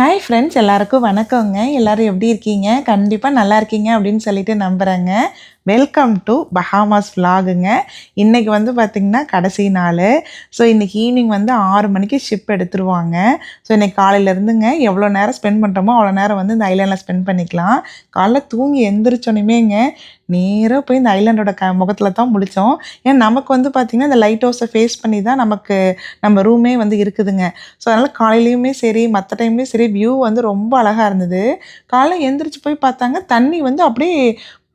Hi friends எல்லாருக்கும் வணக்கங்க. எல்லாரும் எப்படி இருக்கீங்க? கண்டிப்பாக நல்லா இருக்கீங்க அப்படின்னு சொல்லிட்டு நம்புகிறேங்க வெல்கம் டு பஹாமாஸ் ஃப்ளாகுங்க இன்றைக்கி வந்து பார்த்திங்கன்னா கடைசி நாள். ஸோ இன்றைக்கி ஈவினிங் வந்து ஆறு மணிக்கு ஷிப் எடுத்துருவாங்க. ஸோ இன்றைக்கி காலையிலேருந்துங்க எவ்வளோ நேரம் ஸ்பெண்ட் பண்ணுறோமோ அவ்வளோ நேரம் வந்து இந்த ஐலாண்டில் ஸ்பெண்ட் பண்ணிக்கலாம். காலைல தூங்கி எந்திரிச்சோனைமேங்க. நேராக போய் இந்த ஐலாண்டோட க முகத்தில் தான் முடித்தோம் ஏன்னா நமக்கு வந்து பார்த்திங்கன்னா இந்த லைட் ஹவுஸை ஃபேஸ் பண்ணி தான் நமக்கு நம்ம ரூமே வந்து இருக்குதுங்க. ஸோ அதனால் காலையிலையுமே சரி மற்ற டைம்லேயும் சரி வியூ வந்து ரொம்ப அழகாக இருந்தது. காலைல எந்திரிச்சு போய் பார்த்தாங்க. தண்ணி வந்து அப்படியே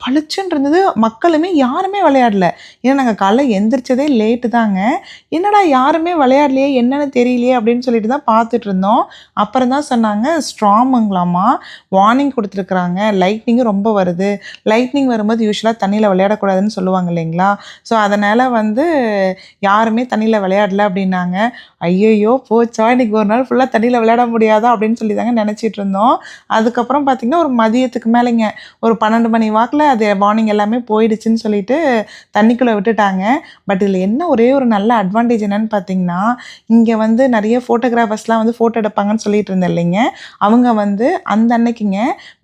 பளிச்சுன்னு இருந்தது மக்களுமே யாருமே விளையாடல. ஏன்னா நாங்கள் காலைல எந்திரிச்சதே லேட்டு தாங்க. என்னடா யாருமே விளையாடலையே என்னென்னு தெரியலையே அப்படின்னு சொல்லிட்டு தான் பார்த்துட்டு இருந்தோம். அப்புறம் தான் சொன்னாங்க ஸ்ட்ராமுங்களாமா வார்னிங் கொடுத்துருக்குறாங்க. லைட்னிங்கும் ரொம்ப வருது. லைட்னிங் வரும்போது யூஸ்வலாக தண்ணியில் விளையாடக்கூடாதுன்னு சொல்லுவாங்க இல்லைங்களா? ஸோ அதனால் வந்து யாருமே தண்ணியில் விளையாடல அப்படின்னாங்க. ஐயையோ போச்சா? இன்னைக்கு ஒரு நாள் ஃபுல்லாக தண்ணியில் விளையாட முடியாதா? அப்படின்னு சொல்லி தாங்க நினச்சிட்டு இருந்தோம். அதுக்கப்புறம் பார்த்திங்கன்னா ஒரு மதியத்துக்கு மேலேங்க. ஒரு பன்னெண்டு மணி வாக்கில் அது வார்னிங் எல்லாமே போயிடுச்சுன்னு சொல்லிட்டு தண்ணிக்குள்ளே விட்டுட்டாங்க. பட் இதில் என்ன ஒரே ஒரு நல்ல அட்வான்டேஜ் என்னென்னு பார்த்தீங்கன்னா இங்கே வந்து நிறைய ஃபோட்டோகிராஃபர்ஸ்லாம் வந்து ஃபோட்டோ எடுப்பாங்கன்னு சொல்லிட்டு இருந்தேன் இல்லைங்க அவங்க வந்து அந்த அன்னைக்குங்க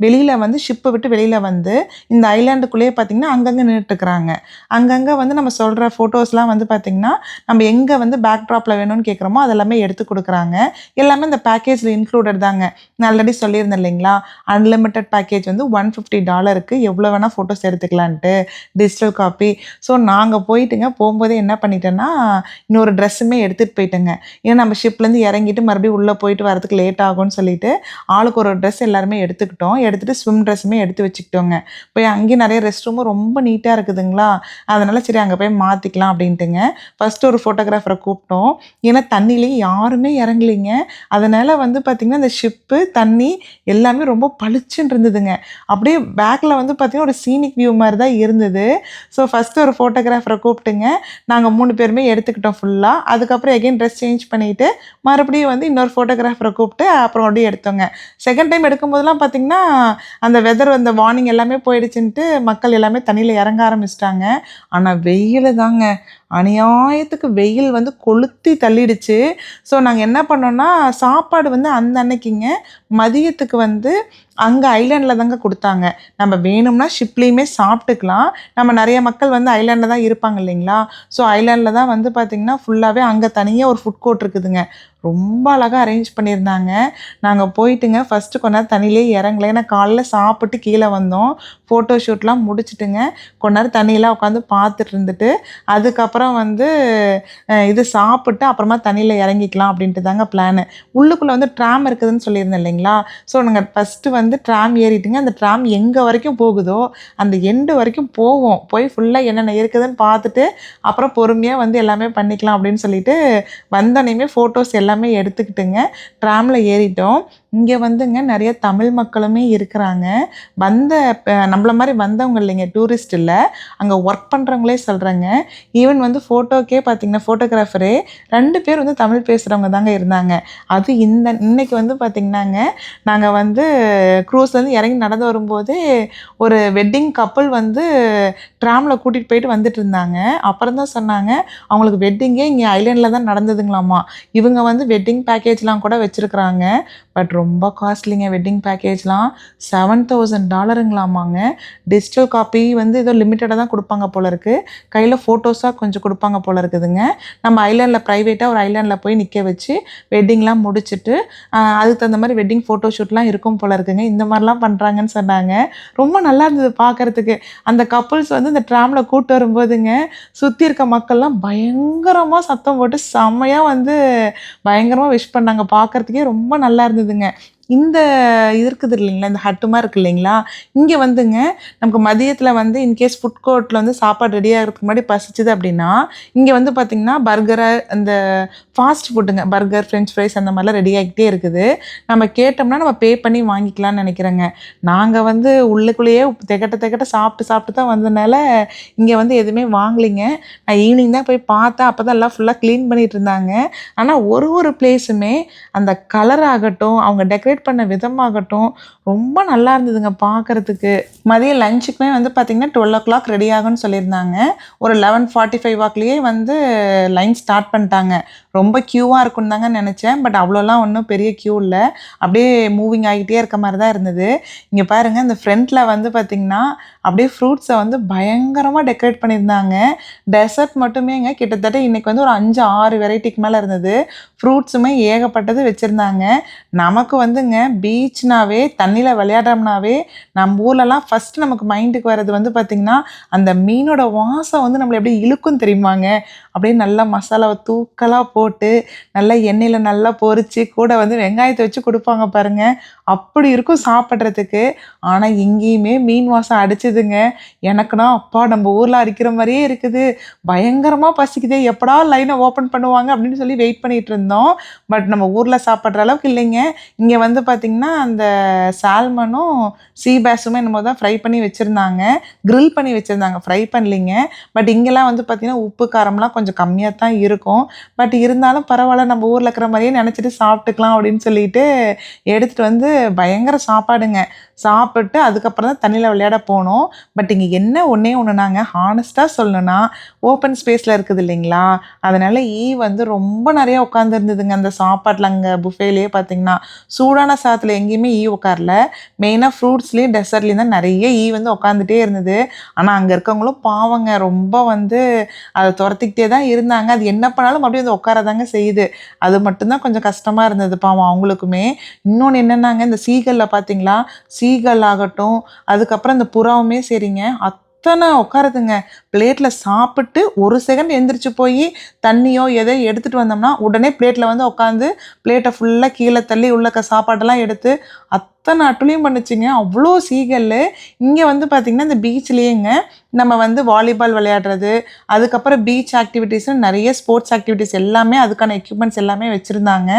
வெளியில் வந்து ஷிப்பை விட்டு வெளியில் வந்து இந்த ஐலாண்டுக்குள்ளேயே பார்த்தீங்கன்னா அங்கங்கே நின்றுட்டுருக்குறாங்க அங்கங்கே வந்து நம்ம சொல்கிற ஃபோட்டோஸ்லாம் வந்து பார்த்திங்கன்னா நம்ம எங்கே வந்து பேக் ட்ராப்பில் வேணும்னு கேட்குறோமோ அதெல்லாமே எடுத்து கொடுக்குறாங்க. எல்லாமே இந்த பேக்கேஜில் இன்க்ளூடட் தாங்க. நான் ஆல்ரெடி சொல்லியிருந்தேன் இல்லைங்களா அன்லிமிட்டட் பேக்கேஜ் வந்து ஒன் ஃபிஃப்டி டாலருக்கு எவ்வளோ வேணால் ஃபோட்டோஸ் எடுத்துக்கலான்ட்டு டிஜிட்டல் காப்பி ஸோ நாங்கள் போயிட்டுங்க போகும்போதே என்ன பண்ணிட்டேன்னா இன்னொரு ட்ரெஸ்ஸுமே எடுத்துகிட்டு போயிட்டேங்க. ஏன்னா நம்ம ஷிப்லேருந்து இறங்கிட்டு மறுபடியும் உள்ளே போயிட்டு வரதுக்கு லேட் ஆகும்னு சொல்லிட்டு ஆளுக்கு ஒரு ட்ரெஸ் எல்லாருமே எடுத்துக்கிட்டோம். எடுத்துகிட்டு ஸ்விம் ட்ரெஸ்ஸுமே எடுத்து வச்சுக்கிட்டோங்க. போய் அங்கேயும் நிறைய ரெஸ்ட் ரூமும் ரொம்ப நீட்டாக இருக்குதுங்களா? அதனால் சரி அங்கே போய் மாற்றிக்கலாம் அப்படின்ட்டுங்க. ஃபஸ்ட்டு ஒரு ஃபோட்டோகிராஃபரை கூப்பிட்டோம். ஏன்னா தண்ணியிலேயே யாருமே இறங்கலைங்க. அதனால் வந்து பார்த்திங்கன்னா இந்த ஷிப்பு தண்ணி எல்லாமே ரொம்ப பளிச்சுன்னு இருந்ததுங்க. அப்படியே பேக்கில் வந்து பார்த்திங்கன்னா ஒரு சீனிக் வியூ மாதிரி தான் இருந்தது. ஸோ ஃபஸ்ட்டு ஒரு ஃபோட்டோகிராஃபரை கூப்பிட்டுங்க. நாங்கள் மூணு பேருமே எடுத்துக்கிட்டோம் ஃபுல்லாக அதுக்கப்புறம் எகைன் ட்ரெஸ் சேஞ்ச் பண்ணிவிட்டு மறுபடியும் வந்து இன்னொரு ஃபோட்டோகிராஃபரை கூப்பிட்டு அப்புறம் அப்படியே எடுத்தோங்க. செகண்ட் டைம் எடுக்கும்போதெல்லாம் பார்த்திங்கன்னா அந்த வெதர் அந்த வார்னிங் எல்லாமே போயிடுச்சுன்ட்டு மக்கள் எல்லாமே தண்ணியில் இறங்க ஆரம்பிச்சிட்டாங்க. ஆனால் வெயில் தாங்க அநியாயத்துக்கு வெயில் வந்து கொளுத்தி தள்ளிடுச்சு. ஸோ நாங்கள் என்ன பண்ணோன்னா சாப்பாடு வந்து அந்த அன்னைக்குங்க மதியத்துக்கு வந்து அங்கே ஐலாண்டில் தாங்க கொடுத்தாங்க. நம்ம வேணும்னா ஷிப்லேயுமே சாப்பிட்டுக்கலாம். நம்ம நிறைய மக்கள் வந்து ஐலாண்டில் தான் இருப்பாங்க இல்லைங்களா? ஸோ ஐலாண்டில் தான் வந்து பார்த்திங்கன்னா ஃபுல்லாகவே அங்கே தனியாக ஒரு ஃபுட் கோர்ட் இருக்குதுங்க. ரொம்ப அழகாக அரேஞ்ச் பண்ணியிருந்தாங்க. நாங்கள் போயிட்டுங்க ஃபஸ்ட்டு கொஞ்ச நேரம் தண்ணியிலே இறங்கல. ஏன்னா காலைல சாப்பிட்டு கீழே வந்தோம். ஃபோட்டோ ஷூட்லாம் முடிச்சிட்டுங்க கொஞ்ச நேரம் உட்காந்து பார்த்துட்டு இருந்துட்டு அதுக்கப்புறம் வந்து இது சாப்பிட்டு அப்புறமா தண்ணியில் இறங்கிக்கலாம் அப்படின்ட்டு தாங்க பிளானு உள்ளுக்குள்ளே வந்து ட்ராம் இருக்குதுன்னு சொல்லியிருந்தேன் இல்லைங்களா? ஸோ நாங்கள் ஃபஸ்ட்டு வந்து ட்ராம் ஏறிட்டுங்க அந்த ட்ராம் எங்கே வரைக்கும் போகுதோ அந்த எண்டு வரைக்கும் போவோம். போய் ஃபுல்லாக என்னென்ன இருக்குதுன்னு பார்த்துட்டு அப்புறம் பொறுமையாக வந்து எல்லாமே பண்ணிக்கலாம் அப்படின்னு சொல்லிட்டு வந்தோடனேயுமே ஃபோட்டோஸ் எல்லாம் எடுத்துக்கிட்டுங்க. ட்ராமில் ஏறிட்டோம். இங்கே வந்துங்க நிறைய தமிழ் மக்களுமே இருக்கிறாங்க. வந்த நம்மள மாதிரி வந்தவங்க இல்லைங்க டூரிஸ்ட் இல்லை. அங்கே ஒர்க் பண்ணுறவங்களே சொல்கிறாங்க ஈவன் வந்து ஃபோட்டோக்கே பார்த்தீங்கன்னா ஃபோட்டோகிராஃபரே ரெண்டு பேர் வந்து தமிழ் பேசுகிறவங்க தாங்க இருந்தாங்க. அது இந்த இன்னைக்கு வந்து பார்த்திங்கன்னாங்க நாங்கள் வந்து க்ரூஸ்லேருந்து இறங்கி நடந்து வரும்போது ஒரு வெட்டிங் கப்பல் வந்து ட்ராமில் கூட்டிகிட்டு போயிட்டு வந்துட்டு இருந்தாங்க. அப்புறம் தான் சொன்னாங்க அவங்களுக்கு வெட்டிங்கே இங்கே ஐலேண்டில் தான் நடந்ததுங்களாமா. இவங்க வந்து வெட்டிங் பேக்கேஜ்லாம் கூட வச்சுருக்குறாங்க. பட் ரொம்ப காஸ்ட்லிங்க வெட்டிங் பேக்கேஜ்லாம் செவன் தௌசண்ட் டாலருங்களாமாங்க டிஜிட்டல் காப்பி வந்து ஏதோ லிமிட்டடாக தான் கொடுப்பாங்க போல இருக்குது கையில் ஃபோட்டோஸாக கொஞ்சம் கொடுப்பாங்க போல இருக்குதுங்க. நம்ம ஐலாண்டில் ப்ரைவேட்டாக ஒரு ஐலாண்டில் போய் நிற்க வச்சு வெட்டிங்லாம் முடிச்சுட்டு அதுக்கு தகுந்த மாதிரி வெட்டிங் ஃபோட்டோ ஷூட்லாம் இருக்கும் போல இருக்குங்க. இந்த மாதிரிலாம் பண்ணுறாங்கன்னு சொன்னாங்க. ரொம்ப நல்லா இருந்தது பார்க்கறதுக்கு அந்த கப்புள்ஸ் வந்து இந்த ட்ராமில் கூட்டு வரும்போதுங்க சுற்றி இருக்க மக்கள்லாம் பயங்கரமாக சத்தம் போட்டு செம்மையாக வந்து பயங்கரமாக விஷ் பண்ணாங்க. பார்க்கறதுக்கே ரொம்ப நல்லா இருந்ததுங்க. இந்த இது இருக்குது இல்லைங்களா? இந்த ஹட்டுமா இருக்குது இருக்கு இல்லைங்களா? இங்கே வந்துங்க நமக்கு மதியத்தில் வந்து இன்கேஸ் ஃபுட் கோர்ட்டில் வந்து சாப்பாடு ரெடி ஆகிறதுக்கு முன்னாடி பசிச்சுது அப்படின்னா இங்கே வந்து பார்த்திங்கன்னா பர்கரை அந்த ஃபாஸ்ட் ஃபுட்டுங்க பர்கர் ஃப்ரெஞ்ச் ஃப்ரைஸ் அந்த மாதிரிலாம் ரெடி ஆகிட்டே இருக்குது. நம்ம கேட்டோம்னா நம்ம பே பண்ணி வாங்கிக்கலாம்னு நினைக்கிறேங்க. நாங்கள் வந்து உள்ளுக்குள்ளேயே திகட்ட திகட்ட சாப்பிட்டு சாப்பிட்டு தான் வந்ததுனால இங்கே வந்து எதுவுமே வாங்கலைங்க. நான் ஈவினிங் தான் போய் பார்த்தேன். அப்போ தான் எல்லாம் ஃபுல்லாக க்ளீன் பண்ணிகிட்டு இருந்தாங்க. ஆனால் ஒரு ஒரு பிளேஸுமே அந்த கலர் ஆகட்டும் அவங்க டெக்கரேட் பண்ண விதமாகட்டும் ரொம்ப நல்லா இருந்ததுங்க பார்க்கறதுக்கு மதியம் லஞ்சுக்குமே வந்து பார்த்திங்கன்னா டுவெல் ஓ கிளாக் ரெடி ஆகும்னு சொல்லியிருந்தாங்க. ஒரு லெவன் ஃபார்ட்டி ஃபைவ் வாக்லேயே வந்து லைன் ஸ்டார்ட் பண்ணிட்டாங்க. ரொம்ப க்யூவாக இருக்கும்னு தாங்க நினச்சேன். பட் அவ்வளோலாம் ஒன்றும் பெரிய க்யூ இல்லை. அப்படியே மூவிங் ஆகிட்டே இருக்க மாதிரி தான் இருந்தது. இங்கே பாருங்கள் இந்த ஃப்ரண்ட்டில் வந்து பார்த்திங்கன்னா அப்படியே ஃப்ரூட்ஸை வந்து பயங்கரமாக டெக்கரேட் பண்ணியிருந்தாங்க. டெசர்ட் மட்டுமேங்க கிட்டத்தட்ட இன்றைக்கி வந்து ஒரு அஞ்சு ஆறு வெரைட்டிக்கு மேலே இருந்தது. ஃப்ரூட்ஸுமே ஏகப்பட்டது வச்சுருந்தாங்க. நமக்கு வந்துங்க பீச்னாவே தண்ணியில் விளையாடுறோம்னாவே நம்ம ஊர்லலாம் ஃபஸ்ட்டு நமக்கு மைண்டுக்கு வர்றது வந்து பார்த்திங்கன்னா அந்த மீனோட வாசம் வந்து நம்மளை எப்படி இழுக்கும் தெரியுமாங்க? அப்படியே நல்லா மசாலாவை தூக்கலாக போ போட்டு நல்லா எண்ணெயில் நல்லா பொறிச்சு கூட வந்து வெங்காயத்தை வச்சு கொடுப்பாங்க பாருங்க. அப்படி இருக்கும் சாப்பிட்றதுக்கு. ஆனால் எங்கேயுமே மீன் வாசம் அடிச்சுதுங்க. எனக்குனா அப்பா நம்ம ஊரில் அரிக்கிற மாதிரியே இருக்குது. பயங்கரமாக பசிக்குது. எப்படா லைனை ஓப்பன் பண்ணுவாங்க அப்படின்னு சொல்லி வெயிட் பண்ணிகிட்டு இருந்தோம். பட் நம்ம ஊரில் சாப்பிட்ற அளவுக்கு இல்லைங்க. இங்கே வந்து பார்த்திங்கன்னா அந்த சால்மனும் சீ பேஸுமே என்னமோ தான் ஃப்ரை பண்ணி வச்சுருந்தாங்க. க்ரில் பண்ணி வச்சுருந்தாங்க. ஃப்ரை பண்ணலிங்க. பட் இங்கெல்லாம் வந்து பார்த்திங்கன்னா உப்பு காரம்லாம் கொஞ்சம் கம்மியாக தான் இருக்கும். பட் இருந்தாலும் பரவாயில்ல நம்ம ஊரில் இருக்கிற மாதிரியே நினச்சிட்டு சாப்பிட்டுக்கலாம் அப்படின்னு சொல்லிட்டு எடுத்துகிட்டு வந்து பயங்கர சாப்பாடுங்க. சாப்பிட்டு அதுக்கப்புறம் தான் தண்ணியில் விளையாட போனோம். பட் இங்கே என்ன ஒன்றே ஒன்று நாங்கள் ஹானஸ்ட்டாக சொல்லணும்னா ஓப்பன் ஸ்பேஸில் இருக்குது இல்லைங்களா? அதனால் ஈ e வந்து ரொம்ப நிறைய உட்காந்துருந்ததுங்க அந்த சாப்பாட்டில் அங்கே புஃபேலேயே பார்த்தீங்கன்னா சூடான சாதத்தில் எங்கேயுமே ஈ உட்காரல. மெயினாக ஃப்ரூட்ஸ்லேயும் டெசர்ட்லேயும் தான் நிறைய ஈ வந்து உட்காந்துட்டே இருந்தது. ஆனால் அங்கே இருக்கவங்களும் பாவங்க ரொம்ப வந்து அதை துரத்திக்கிட்டே தான் இருந்தாங்க. அது என்ன பண்ணாலும் அப்படியே வந்து உட்காரதாங்க செய்யுது. அது மட்டும்தான் கொஞ்சம் கஷ்டமாக இருந்தது பாவம் அவங்களுக்குமே. இன்னொன்று என்னென்னாங்க இந்த சீகலில் பார்த்தீங்களா சீகல் ஆகட்டும் அதுக்கப்புறம் இந்த புறாவுமே சரிங்க. அத்தனை உட்காருதுங்க. பிளேட்டில் சாப்பிட்டு ஒரு செகண்ட் எந்திரிச்சு போய் தண்ணியோ எதோ எடுத்துகிட்டு வந்தோம்னா உடனே பிளேட்டில் வந்து உட்காந்து பிளேட்டை ஃபுல்லாக கீழே தள்ளி உள்ளக்க சாப்பாடெல்லாம் எடுத்து அத்தனை அட்டுலையும் பண்ணுச்சுங்க. அவ்வளோ சீகல் இங்கே வந்து பார்த்திங்கன்னா இந்த பீச்லேயேங்க நம்ம வந்து வாலிபால் விளையாடுறது அதுக்கப்புறம் பீச் ஆக்டிவிட்டீஸ்னு நிறைய ஸ்போர்ட்ஸ் ஆக்டிவிட்டீஸ் எல்லாமே அதுக்கான எக்யூப்மெண்ட்ஸ் எல்லாமே வச்சுருந்தாங்க.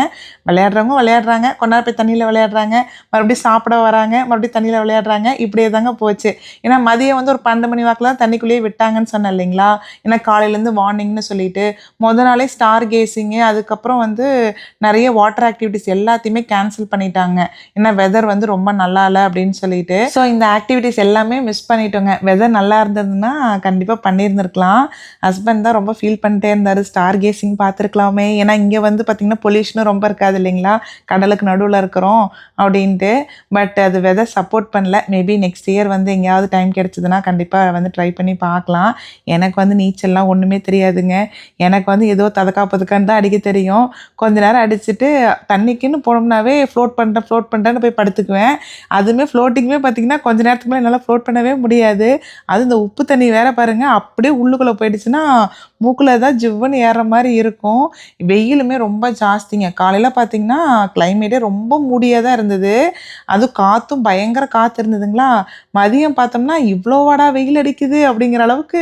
விளையாடுறவங்க விளையாடுறாங்க கொண்டாட போய் தண்ணியில் விளையாடுறாங்க மறுபடியும் சாப்பிட வராங்க மறுபடியும் தண்ணியில் விளையாடுறாங்க. இப்படியே தாங்க போச்சு. ஏன்னா மதியம் வந்து ஒரு பன்னெண்டு மணி வாக்கில் தான் தண்ணிக்குள்ளேயே சொன்னேன் இல்லைங்களா? ஏன்னா காலையிலேருந்து வார்னிங்னு சொல்லிட்டு மொதல் நாளே ஸ்டார் கேசிங்கு அதுக்கப்புறம் வந்து நிறைய வாட்டர் ஆக்டிவிட்டிஸ் எல்லாத்தையுமே கேன்சல் பண்ணிட்டாங்க. ஏன்னா வெதர் வந்து ரொம்ப நல்லா இல்லை அப்படின்னு சொல்லிட்டு. ஸோ இந்த ஆக்டிவிட்டிஸ் எல்லாமே மிஸ் பண்ணிட்டோங்க. வெதர் நல்லா இருந்ததுன்னா கண்டிப்பாக பண்ணியிருந்திருக்கலாம். ஹஸ்பண்ட் தான் ரொம்ப ஃபீல் பண்ணிட்டே இருந்தார். ஸ்டார் கேசிங் பார்த்துருக்கலாமே. ஏன்னா இங்கே வந்து பார்த்திங்கன்னா பொல்யூஷனும் ரொம்ப இருக்காது இல்லைங்களா? கடலுக்கு நடுவில் இருக்கிறோம் அப்படின்ட்டு. பட் அது வெதர் சப்போர்ட் பண்ணல. மேபி நெக்ஸ்ட் இயர் வந்து எங்கேயாவது டைம் கிடச்சிதுன்னா கண்டிப்பாக வந்து ட்ரை பண்ணி பார்க்கலாம். எனக்கு வந்து நீச்சல்லாம் ஒன்றுமே தெரியாதுங்க. எனக்கு வந்து ஏதோ ததக்கா பதுக்கான்னு தான் அடிக்க தெரியும். கொஞ்ச நேரம் அடிச்சுட்டு தண்ணிக்குன்னு போனோம்னாவே ஃப்ளோட் பண்ணுறேன் ஃப்ளோட் பண்ணுறேன்னு போய் படுத்துக்குவேன். அதுவுமே ஃப்ளோட்டிங்குமே பார்த்தீங்கன்னா கொஞ்ச நேரத்துக்கு மேலே என்னால் ஃப்ளோட் பண்ணவே முடியாது. அது இந்த உப்பு தண்ணி வேற பாருங்கள் அப்படியே உள்ளுக்குள்ளே போயிடுச்சுன்னா மூக்கில் தான் ஜிவ்வுன்னு ஏறுற மாதிரி இருக்கும். வெயிலுமே ரொம்ப ஜாஸ்திங்க. காலையில் பார்த்தீங்கன்னா கிளைமேட்டே ரொம்ப மூடியாக தான் இருந்தது. அதுவும் காற்றும் பயங்கர காற்று இருந்ததுங்களா? மதியம் பார்த்தோம்னா இவ்வளோ வாடா வெயில் அடிக்குது அப்படிங்கிற அளவுக்கு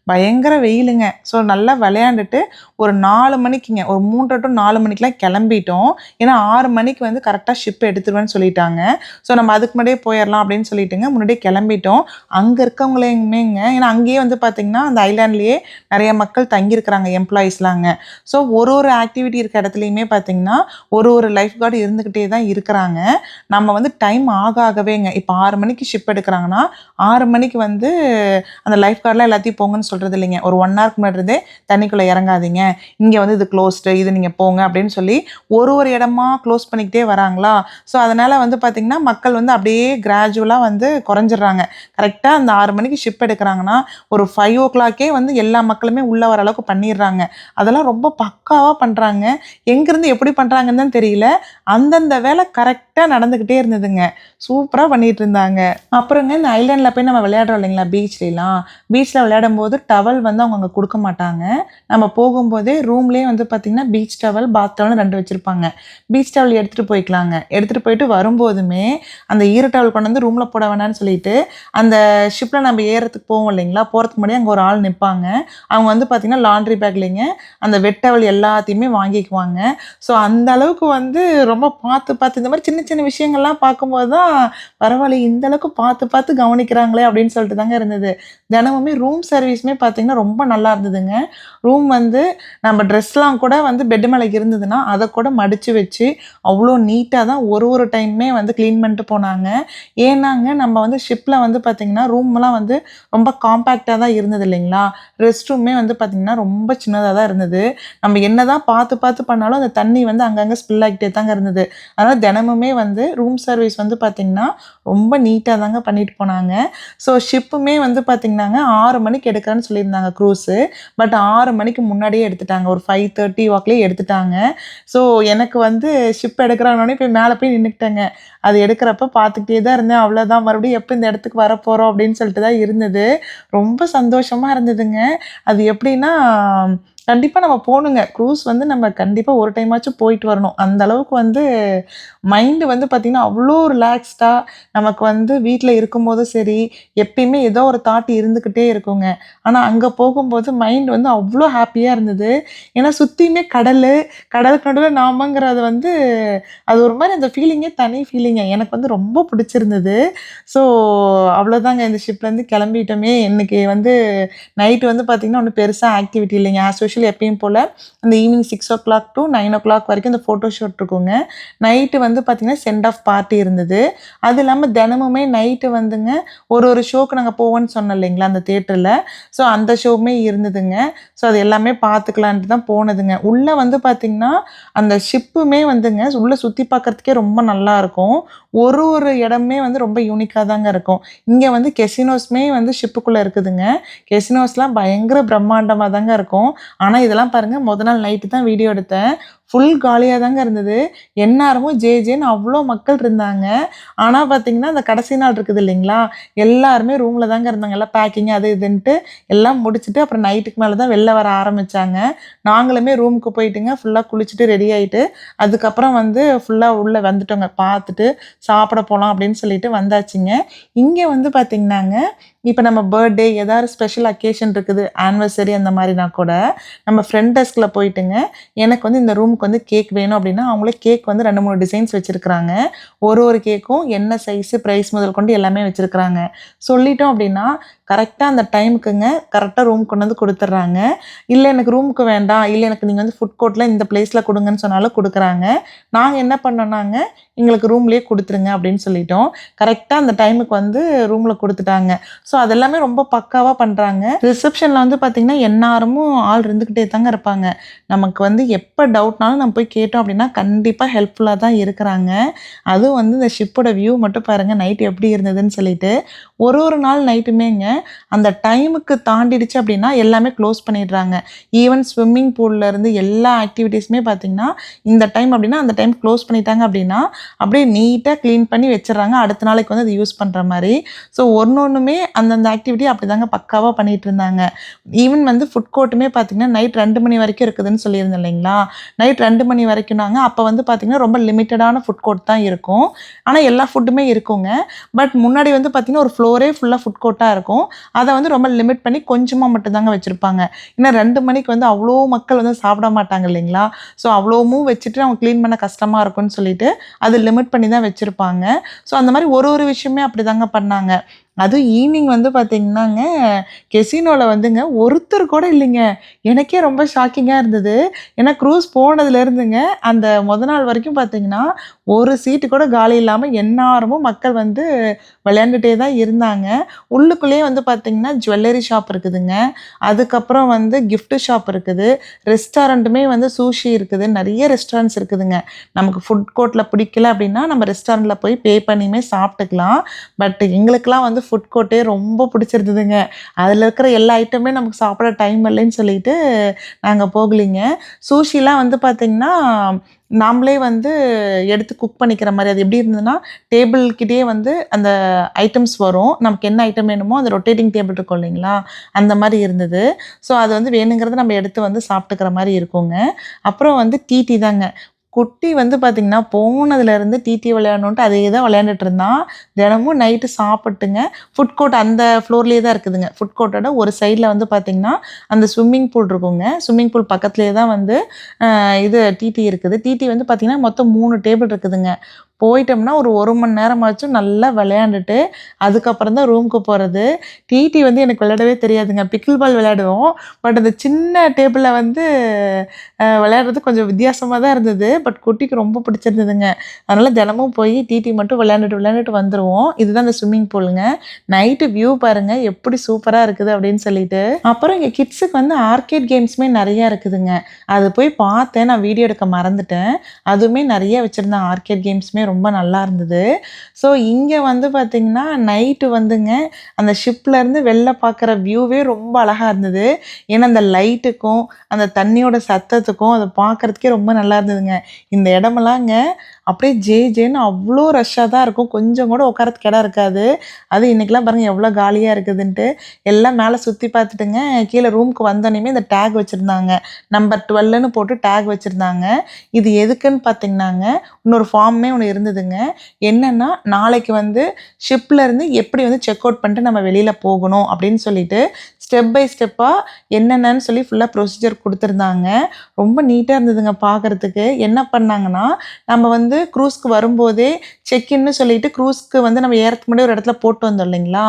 பயங்கர வெயிலுங்க. ஸோ நல்லா விளையாண்டுட்டு ஒரு நாலு மணிக்குங்க. ஒரு மூன்றரை டு நாலு மணிக்கெலாம் கிளம்பிட்டோம். ஏன்னா ஆறு மணிக்கு வந்து கரெக்டாக ஷிப் எடுத்துருவேன்னு சொல்லிட்டாங்க. ஸோ நம்ம அதுக்கு முன்னாடியே போயிடலாம் அப்படின்னு சொல்லிட்டுங்க முன்னாடியே கிளம்பிட்டோம். அங்கே இருக்கவங்களையுமேங்க ஏன்னா அங்கேயே வந்து பார்த்திங்கன்னா அந்த ஐலாண்ட்லேயே நிறைய மக்கள் தங்கியிருக்கிறாங்க எம்ப்ளாயீஸ்லாங்க ஸோ ஒரு ஒரு ஆக்டிவிட்டி இருக்க இடத்துலையுமே பார்த்திங்கன்னா ஒரு ஒரு லைஃப் கார்டு இருந்துக்கிட்டே தான் இருக்கிறாங்க. நம்ம வந்து டைம் ஆக ஆகவேங்க. இப்போ ஆறு மணிக்கு ஷிப் எடுக்கிறாங்கன்னா ஆறு மணிக்கு வந்து அந்த லைஃப் கார்டெலாம் எல்லாத்தையும் போங்கன்னு சொல்கிறது இல்லைங்க. ஒரு ஒன் ஹவர்க்கு முன்னாடி இருந்தே தண்ணிக்குள்ளே இறங்காதீங்க. இங்கே வந்து இது க்ளோஸ்டு இது நீங்கள் போங்க அப்படின்னு சொல்லி ஒரு ஒரு இடமா க்ளோஸ் பண்ணிக்கிட்டே வராங்களா? ஸோ அதனால் வந்து பார்த்திங்கன்னா மக்கள் வந்து அப்படியே கிராஜுவலாக வந்து குறைஞ்சிடுறாங்க. கரெக்டாக அந்த ஆறு மணிக்கு ஷிப் எடுக்கிறாங்கன்னா ஒரு ஃபைவ் ஓ கிளாக்கே வந்து எல்லா மக்களுமே உள்ளே வர அளவுக்கு பண்ணிடுறாங்க. அதெல்லாம் ரொம்ப பக்காவாக பண்ணுறாங்க எங்கேருந்து எப்படி பண்ணுறாங்கன்னு தான் தெரியல. அந்தந்த வேலை கரெக்ட் கரெக்டாக நடந்துக்கிட்டே இருந்ததுங்க. சூப்பராக பண்ணிட்டு இருந்தாங்க. அப்புறங்க இந்த ஐலாண்டில் போய் நம்ம விளையாடுறோம் இல்லைங்களா பீச்லலாம். பீச்சில் விளையாடும் போது டவல் வந்து அவங்க அங்கே கொடுக்க மாட்டாங்க. நம்ம போகும்போதே ரூம்லேயே வந்து பார்த்திங்கன்னா பீச் டவல் பாத் டவல் ரெண்டு வச்சுருப்பாங்க. பீச் டவல் எடுத்துகிட்டு போய்க்கலாங்க. எடுத்துகிட்டு போயிட்டு வரும்போதுமே அந்த ஈர டவல் கொண்டு வந்து ரூமில் போட வேணாம்னு சொல்லிட்டு அந்த ஷிப்பில் நம்ம ஏறத்துக்கு போவோம் இல்லைங்களா போகிறதுக்கு முன்னாடி அங்கே ஒரு ஆள் நிற்பாங்க அவங்க வந்து பார்த்திங்கன்னா லாண்ட்ரி பேக்லேங்க. அந்த வெட் டவல் எல்லாத்தையுமே வாங்கிக்குவாங்க. ஸோ அந்த அளவுக்கு வந்து ரொம்ப பார்த்து பார்த்து இந்த மாதிரி சின்ன சின்ன விஷயங்கள்லாம் பார்க்கும்போது தான் பரவாயில்ல இந்த அளவுக்கு பார்த்து பார்த்து கவனிக்கிறாங்களே அப்படின்னு சொல்லிட்டு தாங்க இருந்தது. தினமுமே ரூம் சர்வீஸுமே பார்த்தீங்கன்னா ரொம்ப நல்லா இருந்ததுங்க. ரூம் வந்து நம்ம ட்ரெஸ்லாம் கூட வந்து பெட் மேலே இருந்ததுன்னா அதை கூட மடித்து வச்சு அவ்வளோ நீட்டாக தான் ஒரு ஒரு டைமுமே வந்து க்ளீன் பண்ணிட்டு போனாங்க. ஏன்னாங்க நம்ம வந்து ஷிப்பில் வந்து பார்த்திங்கன்னா ரூம்லாம் வந்து ரொம்ப காம்பேக்டாக தான் இருந்தது இல்லைங்களா? ரெஸ்ட் ரூமே வந்து பார்த்திங்கன்னா ரொம்ப சின்னதாக தான் இருந்தது. நம்ம என்ன தான் பார்த்து பார்த்து பண்ணாலும் அந்த தண்ணி வந்து அங்கங்கே ஸ்பில் ஆகிட்டே தாங்க இருந்தது. அதனால் தினமுமே வந்து ரூம் சர்வீஸ் வந்து பார்த்திங்கன்னா ரொம்ப நீட்டாக தாங்க பண்ணிட்டு போனாங்க. ஸோ ஷிப்புமே வந்து பார்த்திங்கன்னாங்க ஆறு மணிக்கு எடுக்கிறேன்னு சொல்லியிருந்தாங்க க்ரூஸு பட் ஆறு மணிக்கு முன்னாடியே எடுத்துட்டாங்க. ஒரு ஃபைவ் தேர்ட்டி வாக்லேயே எடுத்துட்டாங்க. ஸோ எனக்கு வந்து ஷிப் எடுக்கிறானோடனே போய் மேலே போய் நின்றுக்கிட்டேங்க அது எடுக்கிறப்ப பார்த்துக்கிட்டே தான் இருந்தேன். அவ்வளோதான் மறுபடியும் எப்போ இந்த இடத்துக்கு வரப்போகிறோம் அப்படின்னு சொல்லிட்டு தான் இருந்தது. ரொம்ப சந்தோஷமாக இருந்ததுங்க. அது எப்படின்னா கண்டிப்பாக நம்ம போகணுங்க க்ரூஸ் வந்து நம்ம கண்டிப்பாக ஒரு டைமாச்சும் போயிட்டு வரணும். அந்த அளவுக்கு வந்து மைண்டு வந்து பார்த்திங்கன்னா அவ்வளோ ரிலாக்ஸ்டாக நமக்கு வந்து வீட்டில் இருக்கும்போதும் சரி எப்பயுமே ஏதோ ஒரு தாட் இருந்துக்கிட்டே இருக்குங்க. ஆனால் அங்கே போகும்போது மைண்ட் வந்து அவ்வளோ ஹாப்பியாக இருந்தது. ஏன்னா சுற்றியுமே கடல் கடலுக்கு நடுவில் நாமங்கிறது வந்து அது ஒரு மாதிரி அந்த ஃபீலிங்கே தனி ஃபீலிங்க எனக்கு வந்து ரொம்ப பிடிச்சிருந்தது. ஸோ அவ்வளோதாங்க இந்த ஷிப்லேருந்து கிளம்பிட்டோமே. இன்றைக்கி வந்து நைட்டு வந்து பார்த்திங்கன்னா ஒன்றும் பெருசாக ஆக்டிவிட்டி இல்லைங்க. ஆஸ் யூஷுவல் எப்பயும் போல் அந்த evening six o'clock to nine o'clock வரைக்கும் இந்த ஃபோட்டோ ஷூட் இருக்குங்க. நைட்டு வந்து பார்த்திங்கன்னா சென்ட் ஆஃப் பார்ட்டி இருந்தது. அது இல்லாமல் தினமுமே நைட்டு வந்துங்க ஒரு ஒரு ஷோக்கு நாங்கள் போவோன்னு சொன்னோம் இல்லைங்களா அந்த தேட்டரில் ஸோ அந்த ஷோவுமே இருந்ததுங்க. ஸோ அது எல்லாமே பார்த்துக்கலான்ட்டு தான் போனதுங்க. உள்ளே வந்து பார்த்திங்கன்னா அந்த ஷிப்புமே வந்துங்க உள்ளே சுற்றி பார்க்குறதுக்கே ரொம்ப நல்லாயிருக்கும் ஒரு ஒரு இடமே வந்து ரொம்ப யூனிக்காக தாங்க இருக்கும். இங்கே வந்து கெசினோஸ்மே வந்து ஷிப்புக்குள்ளே இருக்குதுங்க. கெசினோஸ்லாம் பயங்கர பிரம்மாண்டமாக தாங்க இருக்கும். ஆனால் இதெல்லாம் பாருங்கள் முத நாள் நைட்டு தான் வீடியோ எடுத்தேன். ஃபுல் காலியாக தாங்க இருந்தது. எந்நேரமும் ஜே ஜேன்னு அவ்வளோ மக்கள் இருந்தாங்க. ஆனால் பார்த்தீங்கன்னா அந்த கடைசி நாள் இருக்குது இல்லைங்களா? எல்லாருமே ரூமில் தாங்க இருந்தாங்க. எல்லாம் பேக்கிங் அது இதுன்ட்டு எல்லாம் முடிச்சுட்டு அப்புறம் நைட்டுக்கு மேலே தான் வெளில வர ஆரம்பித்தாங்க நாங்களுமே ரூமுக்கு போயிட்டுங்க ஃபுல்லாக குளிச்சுட்டு ரெடி ஆகிட்டு அதுக்கப்புறம் வந்து ஃபுல்லாக உள்ளே வந்துட்டோங்க. பார்த்துட்டு சாப்பிட போகலாம் அப்படின்னு சொல்லிட்டு வந்தாச்சுங்க. இங்கே வந்து பார்த்திங்கனாங்க இப்போ நம்ம பர்த்டே ஏதாவது ஸ்பெஷல் அக்கேஷன் இருக்குது ஆனிவர்சரி அந்த மாதிரினா கூட நம்ம ஃப்ரெண்ட் டெஸ்கில் போயிட்டுங்க எனக்கு வந்து இந்த ரூமுக்கு வந்து கேக் வேணும் அப்படின்னா அவங்களே கேக் வந்து ரெண்டு மூணு டிசைன்ஸ் வச்சுருக்குறாங்க. ஒரு ஒரு கேக்கும் என்ன சைஸு ப்ரைஸ் முதல் கொண்டு எல்லாமே வச்சுருக்குறாங்க. சொல்லிட்டோம் அப்படின்னா கரெக்டாக அந்த டைமுக்குங்க கரெக்டாக ரூம் கொண்டு வந்து கொடுத்துட்றாங்க. இல்லை எனக்கு ரூமுக்கு வேண்டாம். இல்லை எனக்கு நீங்கள் வந்து ஃபுட் கோர்ட்டில் இந்த பிளேஸில் கொடுங்கன்னு சொன்னாலும் கொடுக்குறாங்க. நாங்கள் என்ன பண்ணோன்னாங்க எங்களுக்கு ரூம்லேயே கொடுத்துருங்க அப்படின்னு சொல்லிட்டோம். கரெக்டாக அந்த டைமுக்கு வந்து ரூமில் கொடுத்துட்டாங்க. ஸோ அதெல்லாமே ரொம்ப பக்காவாக பண்ணுறாங்க ரிசப்ஷனில் வந்து பார்த்திங்கன்னா எந்நேரமும் ஆள் இருந்துக்கிட்டே தாங்க இருப்பாங்க. நமக்கு வந்து எப்போ டவுட்னாலும் நம்ம போய் கேட்டோம் அப்படின்னா கண்டிப்பாக ஹெல்ப்ஃபுல்லாக தான் இருக்கிறாங்க. அதுவும் வந்து இந்த ஷிப்போட வியூ மட்டும் பாருங்கள் நைட் எப்படி இருந்ததுன்னு சொல்லிட்டு. ஒரு ஒரு நாள் நைட்டுமேங்க அந்த டைமுக்கு தாண்டிடுச்சு அப்படின்னா எல்லாமே க்ளோஸ் பண்ணிடுறாங்க. ஈவன் ஸ்விம்மிங் இருந்து எல்லா ஆக்டிவிட்டீஸுமே பார்த்தீங்கன்னா இந்த டைம் அப்படின்னா அந்த டைம் க்ளோஸ் பண்ணிட்டாங்க அப்படின்னா அப்படியே நீட்டாக க்ளீன் பண்ணி வச்சிடுறாங்க. அடுத்த நாளைக்கு வந்து அதை யூஸ் பண்ணுற மாதிரி. ஸோ ஒன்று ஒன்றுமே அந்தந்த ஆக்டிவிட்டி அப்படி தாங்க பக்காவாக பண்ணிகிட்டு இருந்தாங்க. ஈவன் வந்து ஃபுட் கோர்ட்டுமே பார்த்தீங்கன்னா நைட் ரெண்டு மணி வரைக்கும் இருக்குதுன்னு சொல்லியிருந்தேன் இல்லைங்களா? நைட் ரெண்டு மணி வரைக்கும் நாங்கள் அப்போ வந்து பார்த்தீங்கன்னா ரொம்ப லிமிட்டடான ஃபுட் கோர்ட் தான் இருக்கும். ஆனால் எல்லா ஃபுட்டுமே இருக்குங்க. பட் முன்னாடி வந்து பார்த்திங்கன்னா ஒரு ஃப்ளோரே ஃபுல்லாக ஃபுட் கோர்ட்டாக இருக்கும். அதை வந்து ரொம்ப லிமிட் பண்ணி கொஞ்சமாக மட்டும்தாங்க வச்சுருப்பாங்க. இன்னும் ரெண்டு மணிக்கு வந்து அவ்வளோ மக்கள் வந்து சாப்பிட மாட்டாங்க இல்லைங்களா? ஸோ அவ்வளோவும் வச்சுட்டு அவங்க க்ளீன் பண்ண கஷ்டமாக இருக்கும்னு சொல்லிட்டு அது லிமிட் பண்ணி தான் வச்சுருப்பாங்க. ஸோ அந்த மாதிரி ஒரு ஒரு விஷயமே அப்படி தாங்க பண்ணாங்க. அதுவும் ஈவினிங் வந்து பார்த்தீங்கன்னாங்க கெசினோவில் வந்துங்க ஒருத்தர் கூட இல்லைங்க. எனக்கே ரொம்ப ஷாக்கிங்காக இருந்தது. ஏன்னா க்ரூஸ் போனதுலேருந்துங்க அந்த முத நாள் வரைக்கும் பார்த்தீங்கன்னா ஒரு சீட்டு கூட காலி இல்லாமல் எந்நேரமும் மக்கள் வந்து விளையாண்டுட்டே தான் இருந்தாங்க. உள்ளுக்குள்ளேயே வந்து பார்த்திங்கன்னா ஜுவல்லரி ஷாப் இருக்குதுங்க. அதுக்கப்புறம் வந்து கிஃப்ட் ஷாப் இருக்குது. ரெஸ்டாரண்ட்டுமே வந்து சூஷி இருக்குது. நிறைய ரெஸ்டாரண்ட்ஸ் இருக்குதுங்க. நமக்கு ஃபுட் கோர்ட்டில் பிடிக்கல அப்படின்னா நம்ம ரெஸ்டாரண்ட்டில் போய் பே பண்ணியுமே சாப்பிட்டுக்கலாம். பட் எங்களுக்கெல்லாம் வந்து ஃபுட் கோர்ட்டே ரொம்ப பிடிச்சிருந்ததுங்க. அதில் இருக்கிற எல்லா ஐட்டமே நமக்கு சாப்பிட டைம் இல்லைன்னு சொல்லிட்டு நாங்கள் போகலிங்க. சூஷிலாம் வந்து பார்த்திங்கன்னா நாமளே வந்து எடுத்து குக் பண்ணிக்கிற மாதிரி அது எப்படி இருந்ததுன்னா டேபிள்கிட்டே வந்து அந்த ஐட்டம்ஸ் வரும். நமக்கு என்ன ஐட்டம் வேணுமோ அந்த ரொட்டேட்டிங் டேபிள் இருக்கும் இல்லைங்களா? அந்த மாதிரி இருந்தது. ஸோ அது வந்து வேணுங்கிறத நம்ம எடுத்து வந்து சாப்பிட்டுக்கிற மாதிரி இருக்குங்க. அப்புறம் வந்து டிடி தாங்க. குட்டி வந்து பார்த்திங்கன்னா போனதுலேருந்து டிடி விளையாடணுன்ட்டு அதே தான் விளையாண்டுட்டு இருந்தான். தினமும் நைட்டு சாப்பிட்டுங்க. ஃபுட் கோர்ட் அந்த ஃப்ளோர்லேயே தான் இருக்குதுங்க. ஃபுட் கோர்ட்டோட ஒரு சைடில் வந்து பார்த்திங்கன்னா அந்த ஸ்விம்மிங் பூல் இருக்குங்க. ஸ்விம்மிங் பூல் பக்கத்துலேயே தான் வந்து இது டிடி இருக்குது. டிடி வந்து பார்த்திங்கன்னா மொத்தம் மூணு டேபிள் இருக்குதுங்க. போயிட்டோம்னா ஒரு ஒரு மணி நேரமாச்சும் நல்லா விளையாண்டுட்டு அதுக்கப்புறம் தான் ரூமுக்கு போகிறது டிடி வந்து எனக்கு விளையாடவே தெரியாதுங்க. பிக்கிள் பால் விளையாடுவோம். பட் அந்த சின்ன டேபிளில் வந்து விளையாடுறது கொஞ்சம் வித்தியாசமாக தான் இருந்தது. பட் குட்டிக்கு ரொம்ப பிடிச்சிருந்ததுங்க. அதனால் தினமும் போய் டிடி மட்டும் விளையாண்டுட்டு விளையாண்டுட்டு வந்துடுவோம் இதுதான் அந்த ஸ்விம்மிங் பூலுங்க நைட்டு வியூ பாருங்க. எப்படி சூப்பராக இருக்குது அப்படின்னு சொல்லிட்டு. அப்புறம் இங்கே கிட்ஸுக்கு வந்து ஆர்கேட் கேம்ஸுமே நிறையா இருக்குதுங்க. அது போய் பார்த்தேன். நான் வீடியோ எடுக்க மறந்துட்டேன். அதுவுமே நிறைய வச்சுருந்தேன். ஆர்கேட் கேம்ஸுமே ரொம்ப நல்லா இருந்தது. ஸோ இங்கே வந்து பார்த்திங்கன்னா நைட்டு வந்துங்க அந்த ஷிப்லேருந்து வெளில பார்க்குற வியூவே ரொம்ப அழகாக இருந்தது. ஏன்னா அந்த லைட்டுக்கும் அந்த தண்ணியோட சத்தத்துக்கும் அதை பார்க்குறதுக்கே ரொம்ப நல்லா இருந்ததுங்க. இந்த இடமெல்லாங்க அப்படியே ஜே ஜேன்னு அவ்வளோ ரஷ்ஷாக தான் இருக்கும். கொஞ்சம் கூட உட்காரத்துக்கு இடம் இருக்காது. அது இன்றைக்கெலாம் பாருங்கள் எவ்வளோ காலியாக இருக்குதுன்ட்டு. எல்லாம் மேலே சுற்றி பார்த்துட்டுங்க கீழே ரூமுக்கு வந்தோடனே இந்த டேக் வச்சுருந்தாங்க. நம்பர் டுவெல்லுன்னு போட்டு டேக் வச்சுருந்தாங்க. இது எதுக்குன்னு பார்த்தீங்கன்னாங்க இன்னொரு ஃபார்மே ஒன்று இருந்ததுங்க. என்னென்னா நாளைக்கு வந்து ஷிப்லேருந்து எப்படி வந்து செக் அவுட் பண்ணிட்டு நம்ம வெளியில் போகணும் அப்படின்னு சொல்லிட்டு ஸ்டெப் பை ஸ்டெப்பாக என்னென்னு சொல்லி ஃபுல்லாக ப்ரொசீஜர் கொடுத்துருந்தாங்க. ரொம்ப நீட்டாக இருந்ததுங்க பார்க்குறதுக்கு என்ன பண்ணாங்கன்னா நம்ம வந்து க்ரூஸ்க்கு வரும்போதே செக்இன்னு சொல்லிட்டு க்ரூஸ்க்கு வந்து நம்ம ஏறத்துக்கு முன்னாடி ஒரு இடத்துல போட்டு வந்தோம் இல்லைங்களா?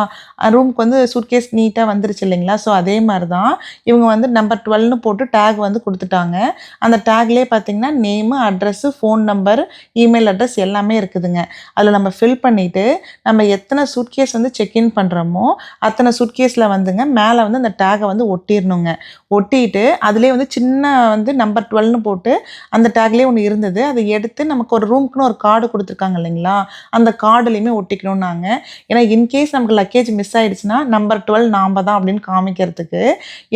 ரூமுக்கு வந்து சூட்கேஸ் நீட்டாக வந்துருச்சு இல்லைங்களா? ஸோ அதே மாதிரி தான் இவங்க வந்து நம்பர் டுவெல்னு போட்டு டேக் வந்து கொடுத்துட்டாங்க. அந்த டேக்லேயே பார்த்தீங்கன்னா name address phone number email address எல்லாமே இருக்குதுங்க. அதில் நம்ம ஃபில் பண்ணிவிட்டு நம்ம எத்தனை சூட்கேஸ் வந்து செக்இன் பண்ணுறோமோ அத்தனை சூட்கேஸில் வந்துங்க மேலே வந்து அந்த டேகை வந்து ஒட்டிடணுங்க. ஒட்டிட்டு அதுலேயே வந்து சின்ன வந்து நம்பர் டுவெல்னு போட்டு அந்த டேக்லேயே ஒன்று இருந்தது. அதை எடுத்து நமக்கு ஒரு ரூம்க்குன்னு ஒரு கார்டு கொடுத்துருக்காங்க இல்லைங்களா? அந்த கார்டுலையுமே ஒட்டிக்கணும்னாங்க. ஏன்னா இன்கேஸ் நமக்கு லக்கேஜ் மிஸ் ஆகிடுச்சுன்னா நம்பர் டுவெல் நாம் தான் அப்படின்னு காமிக்கிறதுக்கு.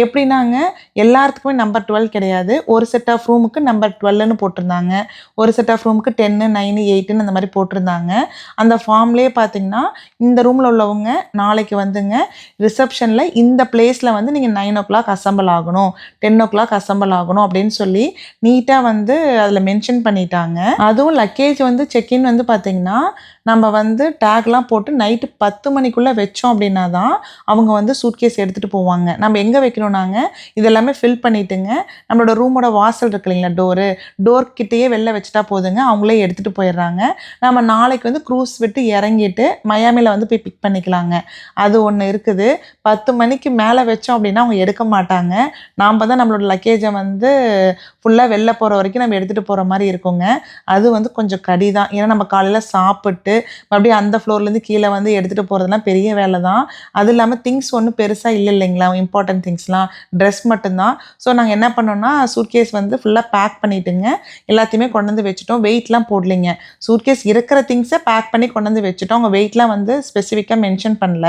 எப்படின்னாங்க எல்லாத்துக்குமே நம்பர் டுவெல் கிடையாது. ஒரு செட் ஆஃப் ரூமுக்கு நம்பர் டுவெல்னு போட்டிருந்தாங்க. ஒரு செட் ஆஃப் ரூமுக்கு டென்னு நைனு எயிட்டுன்னு அந்த மாதிரி போட்டிருந்தாங்க. அந்த ஃபார்ம்லேயே பார்த்தீங்கன்னா இந்த ரூமில் உள்ளவங்க நாளைக்கு வந்துங்க ரிசப்ஷனில் இந்த பிளேஸில் வந்து நீங்கள் நைன் ஓ கிளாக் அசம்பிள் ஆகணும். டென் ஓ கிளாக் அசம்பிள் ஆகணும் அப்படின்னு சொல்லி நீட்டாக வந்து அதில் மென்ஷன் பண்ணிட்டாங்க. அதுவும் லக்கேஜ் வந்து செக்இன் வந்து பார்த்தீங்கன்னா நம்ம வந்து டேக்லாம் போட்டு நைட்டு பத்து மணிக்குள்ளே வச்சோம் அப்படின்னா தான் அவங்க வந்து சூட்கேஸ் எடுத்துகிட்டு போவாங்க. நம்ம எங்கே வைக்கணும்னாங்க இதெல்லாமே ஃபில் பண்ணிட்டுங்க. நம்மளோட ரூமோட வாசல் இருக்கு இல்லைங்களா டோரு டோர் கிட்டேயே வெளில வச்சுட்டா போதுங்க. அவங்களே எடுத்துகிட்டு போயிடுறாங்க. நம்ம நாளைக்கு வந்து க்ரூஸ் விட்டு இறங்கிட்டு மயாமியில் வந்து போய் பிக் பண்ணிக்கலாங்க. அது ஒன்று இருக்குது. பத்து மணிக்கு மேலே வச்சோம் அப்படின்னா அவங்க எடுக்க மாட்டாங்க. நாம் தான் நம்மளோட லக்கேஜை வந்து ஃபுல்லாக வெளில போகிற வரைக்கும் நம்ம எடுத்துகிட்டு போகிற மாதிரி இருக்குங்க. அது வந்து கொஞ்சம் கடி தான் ஏன்னா நம்ம காலையில் சாப்பிட்டு மறுபடியும் அந்த ஃப்ளோர்லேருந்து கீழே வந்து எடுத்துகிட்டு போகிறதுலாம் பெரிய வேலை தான் அது இல்லாமல் திங்ஸ் ஒன்றும் பெருசாக இல்லை இல்லைங்களா இம்பார்ட்டன்ட் திங்ஸ்லாம் ட்ரெஸ் மட்டும்தான். ஸோ நாங்கள் என்ன பண்ணோம்னா சூட்கேஸ் வந்து ஃபுல்லாக பேக் பண்ணிட்டுங்க. எல்லாத்தையுமே கொண்டு வந்து வச்சுட்டோம். வெயிட்லாம் போடலைங்க. சூட்கேஸ் இருக்கிற திங்ஸை பேக் பண்ணி கொண்டு வந்து வச்சுட்டோம். அவங்க வெயிட்லாம் வந்து ஸ்பெசிஃபிக்காக மென்ஷன் பண்ணல.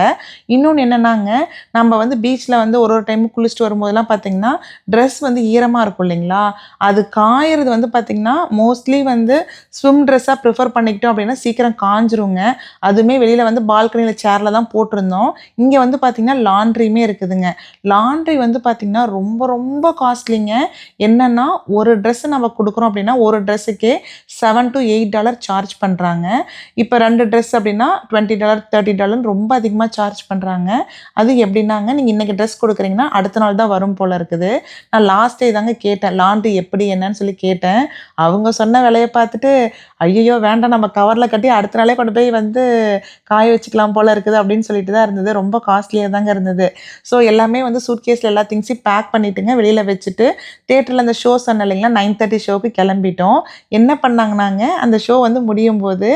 இன்னொன்று என்னென்னாங்க நம்ம வந்து பீச்சில் வந்து ஒரு ஒரு டைம் குளிச்சுட்டு வரும்போதெல்லாம் பார்த்தீங்கன்னா ட்ரெஸ் வந்து ஈரமாக இருக்கும் இல்லைங்களா? அது காயறது வந்து பார்த்திங்கன்னா மோஸ்ட்லி வந்து ஸ்விம் ட்ரெஸ்ஸாக ப்ரிஃபர் பண்ணிக்கிட்டோம் அப்படின்னா சீக்கிரம் காஞ்சிருங்க. அதுவுமே வெளியில் வந்து பால்கனியில் சேரில் தான் போட்டிருந்தோம். இங்கே வந்து பார்த்திங்கன்னா லாண்ட்ரியுமே இருக்குதுங்க. லாண்ட்ரி வந்து பார்த்திங்கன்னா ரொம்ப ரொம்ப காஸ்ட்லிங்க என்னென்னா ஒரு ட்ரெஸ் நம்ம கொடுக்குறோம் அப்படின்னா ஒரு ட்ரெஸ்ஸுக்கே seven to eight dollar charge பண்ணுறாங்க இப்போ ரெண்டு ட்ரெஸ் அப்படின்னா டுவெண்ட்டி டாலர் தேர்ட்டி டாலர் ரொம்ப அதிகமாக சார்ஜ் பண்ணுறாங்க அது எப்படின்னாங்க நீங்கள் இன்றைக்கி ட்ரெஸ் கொடுக்குறீங்கன்னா அடுத்த நாள் தான் வரும் போல் இருக்குது. நான் லாஸ்ட் டே தாங்க கேட்டேன் லாண்ட்ரி எப்படி என்னன்னு சொல்லி கேட்டேன். அவங்க சொன்ன விலையை பார்த்துட்டு ஐயோ வேண்டாம் நம்ம கவரில் கட்டி அடுத்த நாளே கொண்டு போய் வந்து காய வச்சுக்கலாம் போல் இருக்குது அப்படின்னு சொல்லிட்டு தான் இருந்தது. ரொம்ப காஸ்ட்லியாக தாங்க இருந்தது. ஸோ எல்லாமே வந்து சூட்கேஸில் எல்லா திங்ஸையும் பேக் பண்ணிட்டுங்க வெளியில் வச்சுட்டு தேட்டரில் அந்த ஷோ சொன்ன இல்லைங்களா நைன் தேர்ட்டி ஷோக்கு கிளம்பிட்டோம். என்ன பண்ணாங்கன்னாங்க அந்த ஷோ வந்து முடியும் போது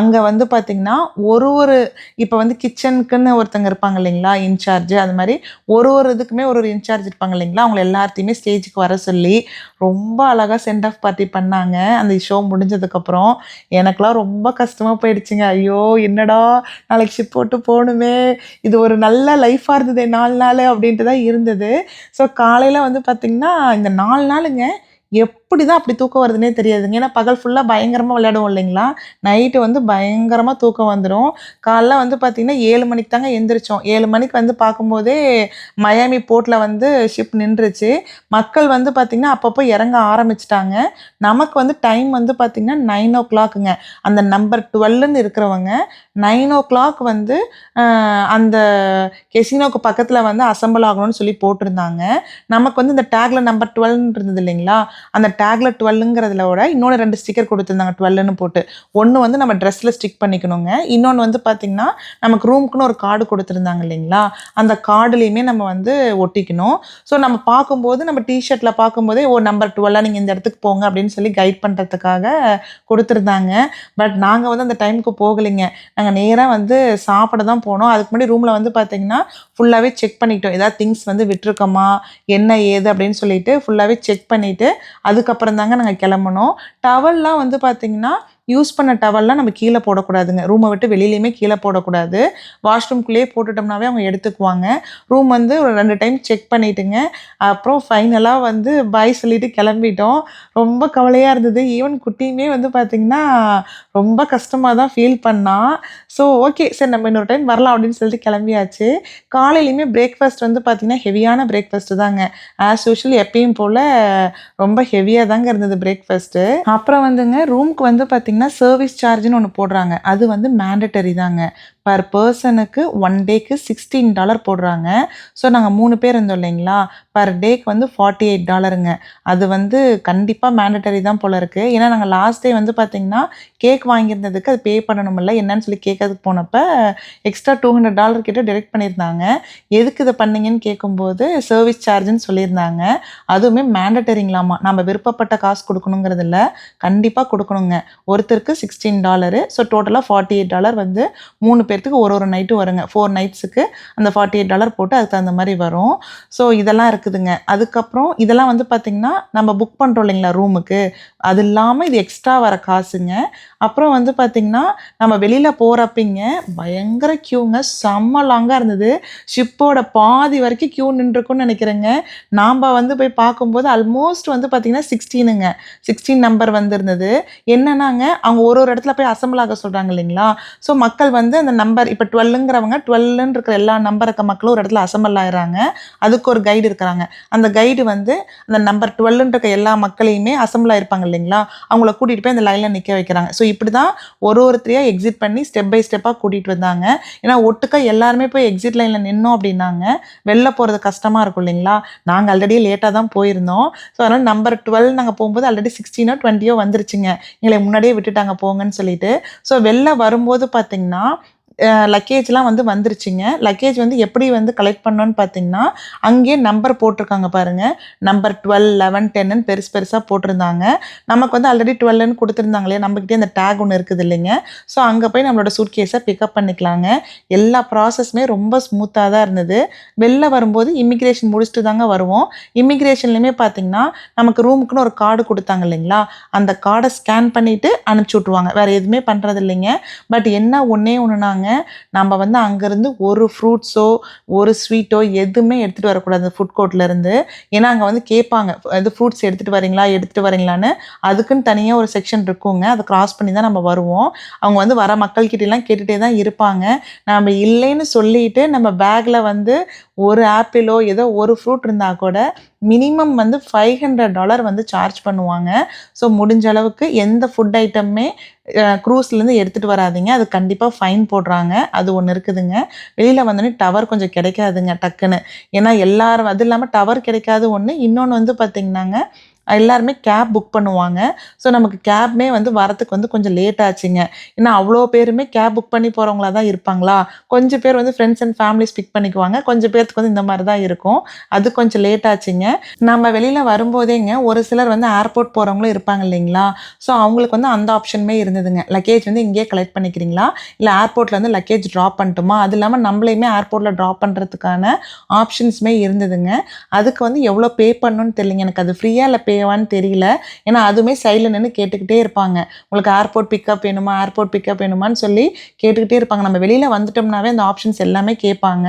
அங்கே வந்து பார்த்திங்கன்னா ஒரு ஒரு இப்போ வந்து கிச்சனுக்குன்னு ஒருத்தங்க இருப்பாங்க இல்லைங்களா இன்சார்ஜ் அது மாதிரி ஒரு ஒரு இதுக்குமே ஒரு ஒரு இன்சார்ஜ் இருப்பாங்க இல்லைங்களா அவங்க எல்லாத்தையுமே ஸ்டேஜுக்கு வர சொல்லி ரொம்ப அழகாக சென்ட் ஆஃப் பார்ட்டி பண்ணாங்க. அந்த ஷோ முடிஞ்சதுக்கப்புறம் எனக்கெலாம் ரொம்ப கஷ்டமாக போயிடுச்சுங்க. ஐயோ என்னடா நாளைக்கு ஷிப் போட்டு போகணுமே. இது ஒரு நல்ல லைஃபாக இருந்தது நாலு நாள் அப்படின்ட்டு தான் இருந்தது. ஸோ காலையில் வந்து பார்த்திங்கன்னா இந்த நாலு நாளுங்க எப் எப்படி தான் அப்படி தூக்கம் வருதுன்னே தெரியாதுங்க. ஏன்னா பகல் ஃபுல்லாக பயங்கரமாக விளையாடுவோம் இல்லைங்களா? நைட்டு வந்து பயங்கரமாக தூக்கம் வந்துடும் காலைல வந்து பார்த்திங்கன்னா ஏழு மணிக்கு தாங்க எந்திரிச்சோம். ஏழு மணிக்கு வந்து பார்க்கும்போதே மயாமி போர்ட்டில் வந்து ஷிப் நின்றுச்சு. மக்கள் வந்து பார்த்திங்கன்னா அப்பப்போ இறங்க ஆரம்பிச்சிட்டாங்க. நமக்கு வந்து டைம் வந்து பார்த்திங்கன்னா நைன் ஓ கிளாக்குங்க அந்த நம்பர் டுவெல்லுன்னு இருக்கிறவங்க நைன் ஓ கிளாக் வந்து அந்த கெசினோக்கு பக்கத்தில் வந்து அசம்பிள் ஆகணும்னு சொல்லி போட்டிருந்தாங்க. நமக்கு வந்து இந்த டேக்ல நம்பர் டுவெல்னு இருந்தது இல்லைங்களா? அந்த டேக்ல டுவெல்லுங்கிறதுல விட இன்னொன்று ரெண்டு ஸ்டிக்கர் கொடுத்துருந்தாங்க டுவெல்லுன்னு போட்டு. ஒன்று வந்து நம்ம ட்ரெஸ்ஸில் ஸ்டிக் பண்ணிக்கணுங்க. இன்னொன்று வந்து பார்த்திங்கன்னா நமக்கு ரூமுக்குன்னு ஒரு கார்டு கொடுத்துருந்தாங்க இல்லைங்களா? அந்த கார்டுலேயுமே நம்ம வந்து ஒட்டிக்கணும். ஸோ நம்ம பார்க்கும்போது நம்ம டிஷர்ட்டில் பார்க்கும்போதே ஓ நம்பர் டுவெல்லாக நீங்கள் இந்த இடத்துக்கு போங்க அப்படின்னு சொல்லி கைட் பண்ணுறதுக்காக கொடுத்துருந்தாங்க. பட் நாங்கள் வந்து அந்த டைமுக்கு போகலைங்க. நாங்கள் நேராக வந்து சாப்பிட தான் போனோம். அதுக்கு முன்னாடி ரூமில் வந்து பார்த்தீங்கன்னா ஃபுல்லாகவே செக் பண்ணிக்கிட்டோம். ஏதாவது திங்ஸ் வந்து விட்டுருக்கோமா? என்ன ஏது? அப்படின்னு சொல்லிட்டு ஃபுல்லாகவே செக் பண்ணிவிட்டு அதுக்கப்புறம் தாங்க நாங்கள் கிளம்புனோம் டவல்லாம் வந்து பார்த்திங்கன்னா யூஸ் பண்ண டவல்லாம் நம்ம கீழே போடக்கூடாதுங்க. ரூமை விட்டு வெளியிலையுமே கீழே போடக்கூடாது. வாஷ்ரூம்குள்ளேயே போட்டுட்டோம்னாவே அவங்க எடுத்துக்குவாங்க. ரூம் வந்து ஒரு ரெண்டு டைம் செக் பண்ணிட்டுங்க. அப்புறம் ஃபைனலாக வந்து பாய் சொல்லிட்டு கிளம்பிட்டோம். ரொம்ப கவலையாக இருந்தது. ஈவன் குட்டியுமே வந்து பார்த்திங்கன்னா ரொம்ப கஷ்டமாக தான் ஃபீல் பண்ணா. ஸோ ஓகே சரி நம்ம இன்னொரு டைம் வரலாம் அப்படின்னு சொல்லிட்டு கிளம்பியாச்சு. காலையிலையுமே பிரேக்ஃபாஸ்ட் வந்து பார்த்திங்கன்னா ஹெவியான பிரேக்ஃபாஸ்ட்டு தாங்க. ஆஸ் யூஷுவல் எப்பயும் போல் ரொம்ப ஹெவியாக தாங்க இருந்தது பிரேக்ஃபாஸ்ட்டு அப்புறம் வந்துங்க ரூம்க்கு வந்து பார்த்திங்கன்னா சர்வீஸ் சார்ஜ்னு ஒன்று போடுறாங்க. அது வந்து மேண்டட்டரி தாங்க. பர் பர்சனுக்கு ஒன் டேக்கு சிக்ஸ்டீன் டாலர் போடுறாங்க. ஸோ நாங்கள் மூணு பேர் இருந்தோம் இல்லைங்களா? பர் டேக்கு வந்து ஃபார்ட்டி எயிட் டாலருங்க அது வந்து கண்டிப்பாக மேண்டட்டரி தான் போல இருக்குது ஏன்னா நாங்கள் லாஸ்ட் டே வந்து பார்த்திங்கன்னா கேக் வாங்கியிருந்ததுக்கு அது பே பண்ணணுமில்ல. என்னன்னு சொல்லி கேட்கறதுக்கு போனப்போ எக்ஸ்ட்ரா டூ ஹண்ட்ரட் டாலர் கிட்ட டிரெக்ட் பண்ணியிருந்தாங்க. எதுக்கு இதை பண்ணீங்கன்னு கேட்கும்போது சர்வீஸ் சார்ஜ்னு சொல்லியிருந்தாங்க. அதுவுமே மேண்டட்டரிங்களாமா நம்ம விருப்பப்பட்ட காசு கொடுக்கணுங்கிறது இல்லை. கண்டிப்பாக கொடுக்கணுங்க. ஒருத்தருக்கு சிக்ஸ்டீன் டாலரு ஸோ டோட்டலாக ஃபார்ட்டி எயிட் டாலர் வந்து மூணு பேர்த்துக்கு ஒரு ஒரு நைட்டு வருங்க. ஃபோர் நைட்ஸுக்கு அந்த ஃபார்ட்டி எயிட் டாலர் போட்டு அதுக்கு தகுந்த மாதிரி வரும். ஸோ இதெல்லாம் இருக்குதுங்க. அதுக்கப்புறம் இதெல்லாம் வந்து பார்த்திங்கன்னா நம்ம புக் பண்ணுறோம் இல்லைங்களா ரூமுக்கு அது இல்லாமல் இது எக்ஸ்ட்ரா வர காசுங்க. அப்புறம் வந்து பார்த்திங்கன்னா நம்ம வெளியில் போகிறப்பிங்க பயங்கர க்யூங்க செம்ம லாங்காக இருந்தது. ஷிப்போட பாதி வரைக்கும் க்யூ நின்றுருக்குன்னு நினைக்கிறேங்க. நாம் வந்து போய் பார்க்கும்போது ஆல்மோஸ்ட் வந்து பார்த்திங்கன்னா சிக்ஸ்டீனுங்க சிக்ஸ்டீன் நம்பர் வந்திருந்தது. என்னன்னாங்க அவங்க ஒரு ஒரு இடத்துல போய் அசம்பிள் ஆக சொல்கிறாங்க இல்லைங்களா? ஸோ மக்கள் வந்து அந்த நம்பர் இப்போ டுவெல்லுங்கிறவங்க டுவெல்லுன்னு இருக்கிற எல்லா நம்பர் இருக்க மக்களும் ஒரு இடத்துல அசம்பிள் ஆகிறாங்க அதுக்கு ஒரு கைடு இருக்கிறாங்க அந்த கைடு வந்து அந்த நம்பர் டுவெல்லுன்ற எல்லா மக்களையுமே அசம்பிள் ஆயிருப்பாங்க இல்லைங்களா? அவங்கள கூட்டிகிட்டு போய் அந்த லைனில் நிற்க வைக்கிறாங்க. ஸோ இப்படி தான் ஒரு ஒருத்தரையாக எக்ஸிட் பண்ணி ஸ்டெப் பை ஸ்டெப்பாக கூட்டிகிட்டு வந்தாங்க. ஏன்னா ஒட்டுக்கா எல்லாருமே போய் எக்ஸிட் லைனில் நின்னோம் அப்படின்னாங்க. வெளில போகிறது கஷ்டமாக இருக்கும் இல்லைங்களா? நாங்கள் ஆல்ரெடி லேட்டாக தான் போயிருந்தோம். ஸோ அதனால் நம்பர் டுவெல் நாங்கள் போகும்போது ஆல்ரெடி சிக்ஸ்டீனோ டுவெண்ட்டியோ வந்துருச்சுங்க. எங்களை முன்னாடியே விட்டுட்டாங்க போங்கன்னு சொல்லிட்டு. ஸோ வெளில வரும்போது பார்த்திங்கன்னா லக்கேஜ்லாம் வந்து வந்துருச்சுங்க. லக்கேஜ் வந்து எப்படி வந்து கலெக்ட் பண்ணோன்னு பார்த்தீங்கன்னா அங்கேயே நம்பர் போட்டிருக்காங்க பாருங்கள் நம்பர் டுவெல் லெவன் டென்னு பெருசு பெருசாக போட்டிருந்தாங்க. நமக்கு வந்து ஆல்ரெடி டுவெல்னு கொடுத்துருந்தாங்களே நம்மக்கிட்டே அந்த டேக் ஒன்று இருக்குது இல்லைங்க. ஸோ அங்கே போய் நம்மளோட சூட் கேஸை பிக்கப் பண்ணிக்கலாங்க. எல்லா ப்ராசஸுமே ரொம்ப ஸ்மூத்தாக தான் இருந்தது. வெளில வரும்போது இமிக்ரேஷன் முடிச்சுட்டு தாங்க வருவோம். இமிக்ரேஷன்லையுமே பார்த்தீங்கன்னா நமக்கு ரூமுக்குன்னு ஒரு கார்டு கொடுத்தாங்க இல்லைங்களா? அந்த கார்டை ஸ்கேன் பண்ணிவிட்டு அனுப்பிச்சி விட்ருவாங்க வேறு எதுவுமே பண்ணுறது இல்லைங்க. பட் என்ன ஒன்றே ஒன்றுனாங்க நாங்கள் நம்ம வந்து அங்கேருந்து ஒரு ஃப்ரூட்ஸோ ஒரு ஸ்வீட்டோ எதுவுமே எடுத்துகிட்டு வரக்கூடாது ஃபுட் கோர்ட்லேருந்து ஏன்னா அங்கே வந்து கேட்பாங்க இது ஃப்ரூட்ஸ் எடுத்துகிட்டு வரீங்களா எடுத்துகிட்டு வரீங்களான்னு. அதுக்குன்னு தனியாக ஒரு செக்ஷன் இருக்குங்க. அதை கிராஸ் பண்ணி தான் நம்ம வருவோம். அவங்க வந்து வர மக்கள்கிட்டலாம் கேட்டுகிட்டே தான் இருப்பாங்க. நம்ம இல்லைன்னு சொல்லிட்டு நம்ம பேக்கில் வந்து ஒரு ஆப்பிளோ ஏதோ ஒரு ஃப்ரூட் இருந்தால் கூட மினிமம் வந்து ஃபைவ் ஹண்ட்ரட் டாலர் வந்து சார்ஜ் பண்ணுவாங்க. ஸோ முடிஞ்ச அளவுக்கு எந்த ஃபுட் ஐட்டமே க்ரூஸ்லேருந்து எடுத்துகிட்டு வராதிங்க. அது கண்டிப்பாக ஃபைன் போடுறாங்க. அது ஒன்று இருக்குதுங்க. வெளியில் வந்தோடனே டவர் கொஞ்சம் கிடைக்காதுங்க டக்குன்னு. ஏன்னா எல்லாரும் அது இல்லாமல் டவர் கிடைக்காது ஒன்று இன்னொன்று வந்து பார்த்திங்கன்னாங்க எல்லாருமே கேப் புக் பண்ணுவாங்க. ஸோ நமக்கு கேப்மே வந்து வரத்துக்கு வந்து கொஞ்சம் லேட் ஆச்சுங்க. ஏன்னா அவ்வளோ பேருமே கேப் புக் பண்ணி போகிறவங்களா தான் இருப்பாங்களா? கொஞ்சம் பேர் வந்து ஃப்ரெண்ட்ஸ் அண்ட் ஃபேமிலிஸ் பிக் பண்ணிக்குவாங்க. கொஞ்சம் பேர்த்துக்கு வந்து இந்த மாதிரி தான் இருக்கும். அது கொஞ்சம் லேட் ஆச்சுங்க. நம்ம வெளியில் வரும்போதேங்க ஒரு சிலர் வந்து ஏர்போர்ட் போகிறவங்களும் இருப்பாங்க இல்லைங்களா? ஸோ அவங்களுக்கு வந்து அந்த ஆப்ஷனுமே இருந்ததுங்க. லக்கேஜ் வந்து இங்கேயே கலெக்ட் பண்ணிக்கிறீங்களா? இல்லை ஏர்போர்ட்டில் வந்து லக்கேஜ் ட்ராப் பண்ணட்டுமா? அது இல்லாமல் நம்மளையுமே ஏர்போர்ட்டில் ட்ராப் பண்ணுறதுக்கான ஆப்ஷன்ஸுமே இருந்ததுங்க. அதுக்கு வந்து எவ்வளோ பே பண்ணணும்னு தெரியலைங்க. எனக்கு அது ஃப்ரீயாக இல்லை பே பேவான்னு தெரியல. ஏன்னா அதுவுமே சைடில் நின்று கேட்டுக்கிட்டே இருப்பாங்க. உங்களுக்கு ஏர்போர்ட் பிக்கப் வேணுமா? ஏர்போர்ட் பிக்கப் வேணுமான்னு சொல்லி கேட்டுக்கிட்டே இருப்பாங்க. நம்ம வெளியில் வந்துட்டோம்னாவே அந்த ஆப்ஷன்ஸ் எல்லாமே கேட்பாங்க.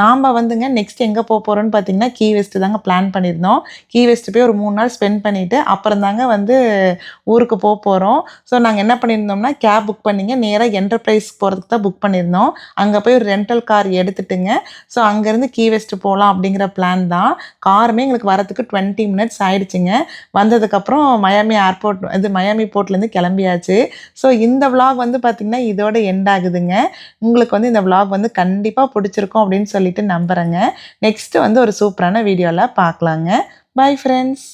நாம் வந்துங்க நெக்ஸ்ட் எங்கே போக போகிறோன்னு பார்த்தீங்கன்னா கீ வெஸ்ட்டு தாங்க பிளான் பண்ணியிருந்தோம். கீ வெஸ்ட்டு போய் ஒரு மூணு நாள் ஸ்பெண்ட் பண்ணிவிட்டு அப்புறம் தாங்க வந்து ஊருக்கு போக போகிறோம் ஸோ நாங்கள் என்ன பண்ணியிருந்தோம்னா கேப் புக் பண்ணிங்க. நேராக என்டர்பிரைஸ் போகிறதுக்கு தான் புக் பண்ணியிருந்தோம். அங்கே போய் ஒரு ரெண்டல் கார் எடுத்துட்டுங்க. ஸோ அங்கேருந்து கீ வெஸ்ட்டு போகலாம் அப்படிங்கிற பிளான் தான். காருமே எங்களுக்கு வரத்துக்கு டுவெண்ட்டி மினிட்ஸ் ஆயிடுச்சுங்க. வந்ததுக்கப்புறம் மயாமி ஏர்போர்ட் இது மயாமி போர்ட்லேருந்து கிளம்பியாச்சு. ஸோ இந்த vlog வந்து பார்த்திங்கன்னா இதோட எண்ட் ஆகுதுங்க. உங்களுக்கு வந்து இந்த vlog வந்து கண்டிப்பாக பிடிச்சிருக்கும் அப்படின்னு சொல்லிட்டு நம்புகிறேங்க நெக்ஸ்ட்டு வந்து ஒரு சூப்பரான வீடியோவில் பார்க்கலாங்க பை ஃப்ரெண்ட்ஸ்